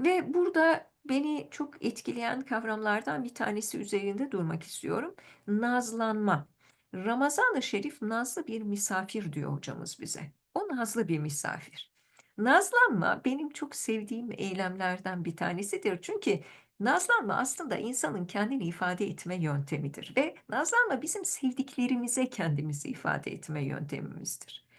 Ve burada beni çok etkileyen kavramlardan bir tanesi üzerinde durmak istiyorum. Nazlanma. Ramazan-ı Şerif nazlı bir misafir diyor hocamız bize. O nazlı bir misafir. Nazlanma benim çok sevdiğim eylemlerden bir tanesidir. Çünkü nazlanma aslında insanın kendini ifade etme yöntemidir ve nazlanma bizim sevdiklerimize kendimizi ifade etme yöntemimizdir.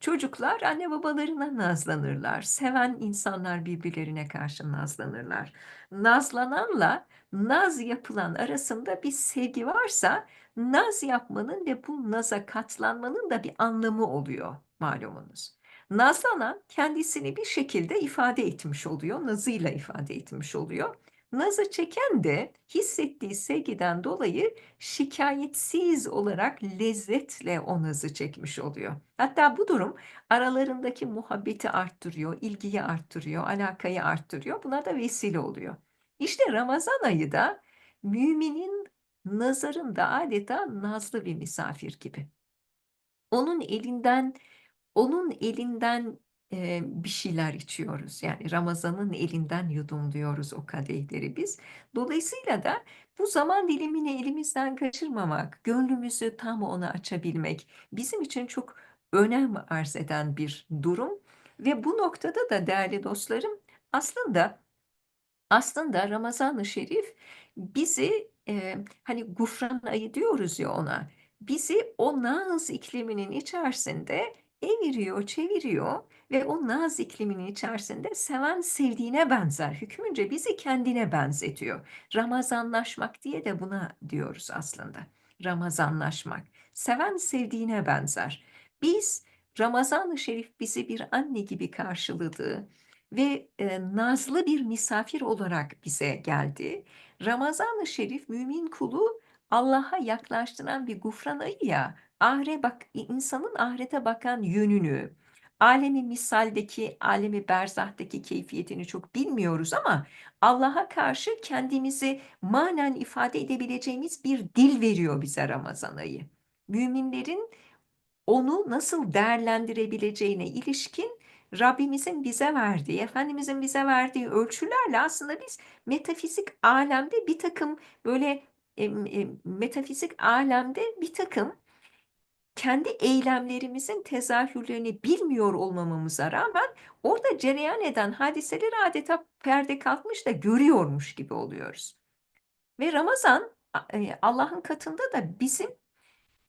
Çocuklar anne babalarına nazlanırlar. Seven insanlar birbirlerine karşı nazlanırlar. Nazlananla naz yapılan arasında bir sevgi varsa naz yapmanın ve bu naza katlanmanın da bir anlamı oluyor malumunuz. Nazlanan kendisini bir şekilde ifade etmiş oluyor, nazıyla ifade etmiş oluyor. Nazı çeken de hissettiği sevgiden dolayı şikayetsiz olarak lezzetle o nazı çekmiş oluyor. Hatta bu durum aralarındaki muhabbeti arttırıyor, ilgiyi arttırıyor, alakayı arttırıyor. Buna da vesile oluyor. İşte Ramazan ayı da müminin nazarında adeta nazlı bir misafir gibi. Onun elinden onun elinden e, bir şeyler içiyoruz. Yani Ramazan'ın elinden yudumluyoruz o kadehleri biz. Dolayısıyla da bu zaman dilimini elimizden kaçırmamak, gönlümüzü tam ona açabilmek bizim için çok önem arz eden bir durum. Ve bu noktada da değerli dostlarım aslında aslında Ramazan-ı Şerif bizi e, hani gufran ayı diyoruz ya ona. Bizi o naz ikliminin içerisinde eviriyor, çeviriyor ve o naz ikliminin içerisinde seven sevdiğine benzer. Hükmünce bizi kendine benzetiyor. Ramazanlaşmak diye de buna diyoruz aslında. Ramazanlaşmak. Seven sevdiğine benzer. Biz Ramazan-ı Şerif bizi bir anne gibi karşıladığı ve e, nazlı bir misafir olarak bize geldi. Ramazan-ı Şerif mümin kulu Allah'a yaklaştıran bir gufran ayı ya. Ahire bak insanın ahirete bakan yönünü, alemi misaldeki, alemi berzahtaki keyfiyetini çok bilmiyoruz ama Allah'a karşı kendimizi manen ifade edebileceğimiz bir dil veriyor bize Ramazan ayı. Müminlerin onu nasıl değerlendirebileceğine ilişkin Rabbimizin bize verdiği, Efendimizin bize verdiği ölçülerle aslında biz metafizik alemde bir takım böyle e, metafizik alemde bir takım kendi eylemlerimizin tezahürlerini bilmiyor olmamamıza rağmen orada cereyan eden hadiseleri adeta perde kalkmış da görüyormuş gibi oluyoruz. Ve Ramazan e, Allah'ın katında da bizim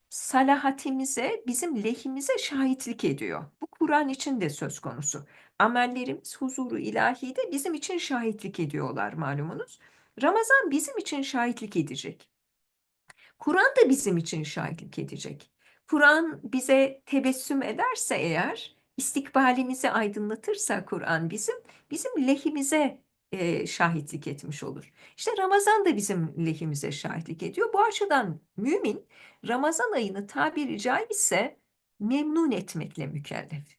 salahatimize, bizim lehimize şahitlik ediyor. Bu Kur'an için de söz konusu. Amellerimiz huzuru ilahide bizim için şahitlik ediyorlar malumunuz. Ramazan bizim için şahitlik edecek. Kur'an da bizim için şahitlik edecek. Kur'an bize tebessüm ederse eğer, istikbalimizi aydınlatırsa Kur'an bizim, bizim lehimize e, şahitlik etmiş olur. İşte Ramazan da bizim lehimize şahitlik ediyor. Bu açıdan mümin Ramazan ayını tabiri caizse memnun etmekle mükellef.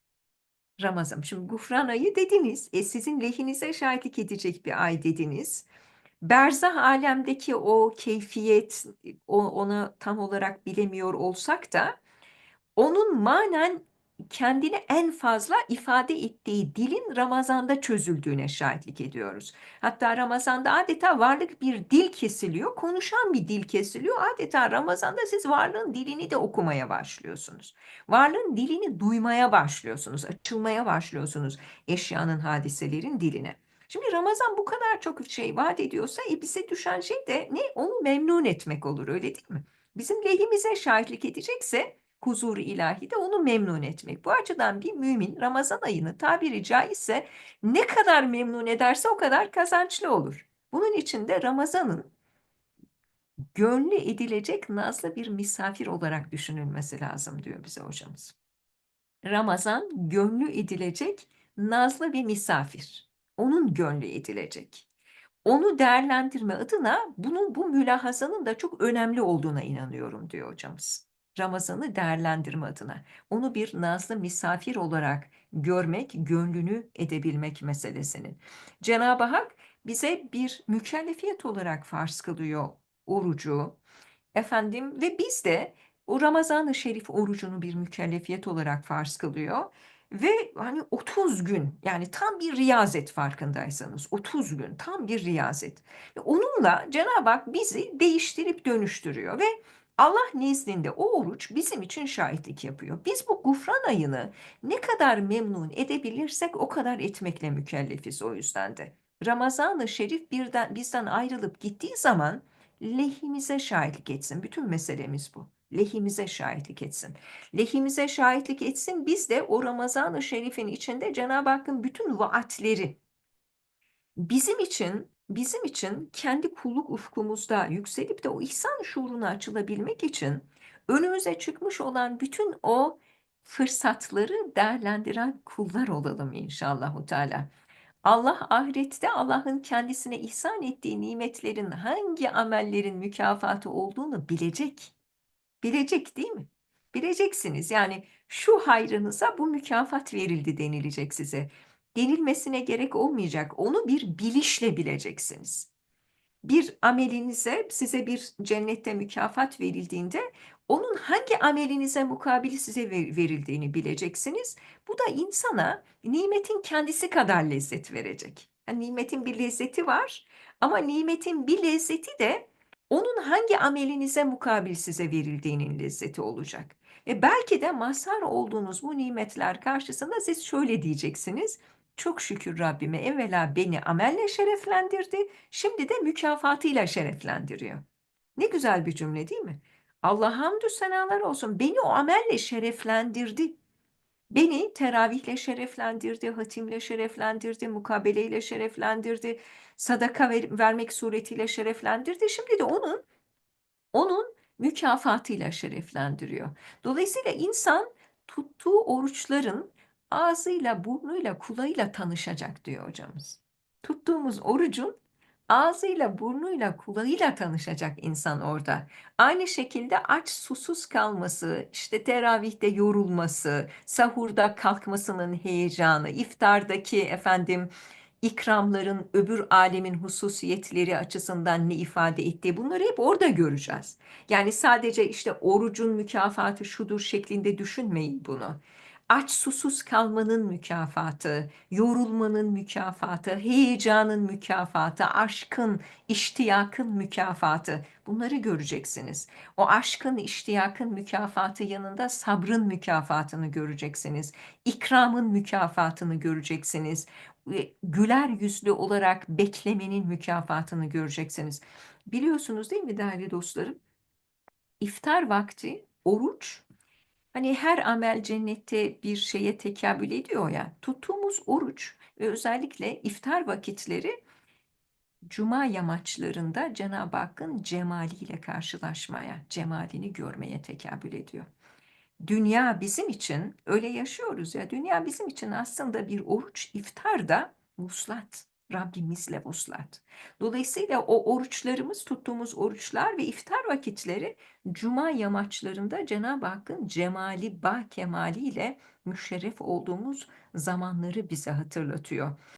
Ramazan. Şimdi gufran ayı dediniz. E sizin lehinize şahitlik edecek bir ay dediniz. Berzah alemdeki o keyfiyet o, onu tam olarak bilemiyor olsak da onun manen kendini en fazla ifade ettiği dilin Ramazan'da çözüldüğüne şahitlik ediyoruz. Hatta Ramazan'da adeta varlık bir dil kesiliyor, konuşan bir dil kesiliyor. Adeta Ramazan'da siz varlığın dilini de okumaya başlıyorsunuz. Varlığın dilini duymaya başlıyorsunuz, açılmaya başlıyorsunuz eşyanın, hadiselerin diline. Şimdi Ramazan bu kadar çok şey vaat ediyorsa e bize düşen şey de ne? Onu memnun etmek olur öyle değil mi? Bizim lehimize şahitlik edecekse huzuru ilahi de onu memnun etmek. Bu açıdan bir mümin Ramazan ayını tabiri caizse ne kadar memnun ederse o kadar kazançlı olur. Bunun için de Ramazan'ın gönlü edilecek nazlı bir misafir olarak düşünülmesi lazım diyor bize hocamız. Ramazan gönlü edilecek nazlı bir misafir. Onun gönlü edilecek. Onu değerlendirme adına bunun bu mülahazanın da çok önemli olduğuna inanıyorum diyor hocamız. Ramazan'ı değerlendirme adına. Onu bir nazlı misafir olarak görmek, gönlünü edebilmek meselesinin. Cenab-ı Hak bize bir mükellefiyet olarak farz kılıyor orucu. Efendim ve biz de o Ramazan-ı Şerif orucunu bir mükellefiyet olarak farz kılıyor. Ve hani 30 gün yani tam bir riyazet farkındaysanız 30 gün tam bir riyazet. Ve onunla Cenab-ı Hak bizi değiştirip dönüştürüyor ve Allah nezdinde o oruç bizim için şahitlik yapıyor. Biz bu gufran ayını ne kadar memnun edebilirsek o kadar etmekle mükellefiz o yüzden de. Ramazan-ı Şerif birden bizden ayrılıp gittiği zaman lehimize şahitlik etsin. Bütün meselemiz bu. Lehimize şahitlik etsin. Lehimize şahitlik etsin. Biz de o Ramazan-ı Şerif'in içinde Cenab-ı Hakk'ın bütün vaatleri bizim için bizim için kendi kulluk ufkumuzda yükselip de o ihsan şuuruna açılabilmek için önümüze çıkmış olan bütün o fırsatları değerlendiren kullar olalım inşallahu teala. Allah ahirette Allah'ın kendisine ihsan ettiği nimetlerin hangi amellerin mükafatı olduğunu bilecek. Bilecek değil mi? Bileceksiniz. Yani şu hayrınıza bu mükafat verildi denilecek size. Denilmesine gerek olmayacak. Onu bir bilişle bileceksiniz. Bir amelinize size bir cennette mükafat verildiğinde onun hangi amelinize mukabil size ver- verildiğini bileceksiniz. Bu da insana nimetin kendisi kadar lezzet verecek. Yani nimetin bir lezzeti var ama nimetin bir lezzeti de onun hangi amelinize mukabil size verildiğinin lezzeti olacak. Ve belki de mazhar olduğunuz bu nimetler karşısında siz şöyle diyeceksiniz. Çok şükür Rabbime evvela beni amelle şereflendirdi, şimdi de mükafatıyla şereflendiriyor. Ne güzel bir cümle değil mi? Allah hamdü senalar olsun. Beni o amelle şereflendirdi. Beni teravihle şereflendirdi, hatimle şereflendirdi, mukabeleyle şereflendirdi, sadaka ver- vermek suretiyle şereflendirdi. Şimdi de onun onun mükafatıyla şereflendiriyor. Dolayısıyla insan tuttuğu oruçların ağzıyla, burnuyla, kulağıyla tanışacak diyor hocamız. Tuttuğumuz orucun ağzıyla, burnuyla, kulağıyla tanışacak insan orada. Aynı şekilde aç susuz kalması, işte teravihte yorulması, sahurda kalkmasının heyecanı, iftardaki efendim ikramların öbür alemin hususiyetleri açısından ne ifade ettiği bunları hep orada göreceğiz. Yani sadece işte orucun mükafatı şudur şeklinde düşünmeyin bunu. Aç susuz kalmanın mükafatı, yorulmanın mükafatı, heyecanın mükafatı, aşkın, iştiyakın mükafatı bunları göreceksiniz. O aşkın, iştiyakın mükafatı yanında sabrın mükafatını göreceksiniz. İkramın mükafatını göreceksiniz güler yüzlü olarak beklemenin mükafatını göreceksiniz. Biliyorsunuz değil mi değerli dostlarım? İftar vakti oruç hani her amel cennette bir şeye tekabül ediyor ya. Tuttuğumuz oruç ve özellikle iftar vakitleri cuma yamaçlarında Cenab-ı Hakk'ın cemaliyle karşılaşmaya, cemalini görmeye tekabül ediyor. Dünya bizim için öyle yaşıyoruz ya. Dünya bizim için aslında bir oruç, iftar da vuslat. Rabbimizle vuslat. Dolayısıyla o oruçlarımız, tuttuğumuz oruçlar ve iftar vakitleri cuma yamaçlarında Cenab-ı Hakk'ın cemali, ba kemaliyle müşerref olduğumuz zamanları bize hatırlatıyor.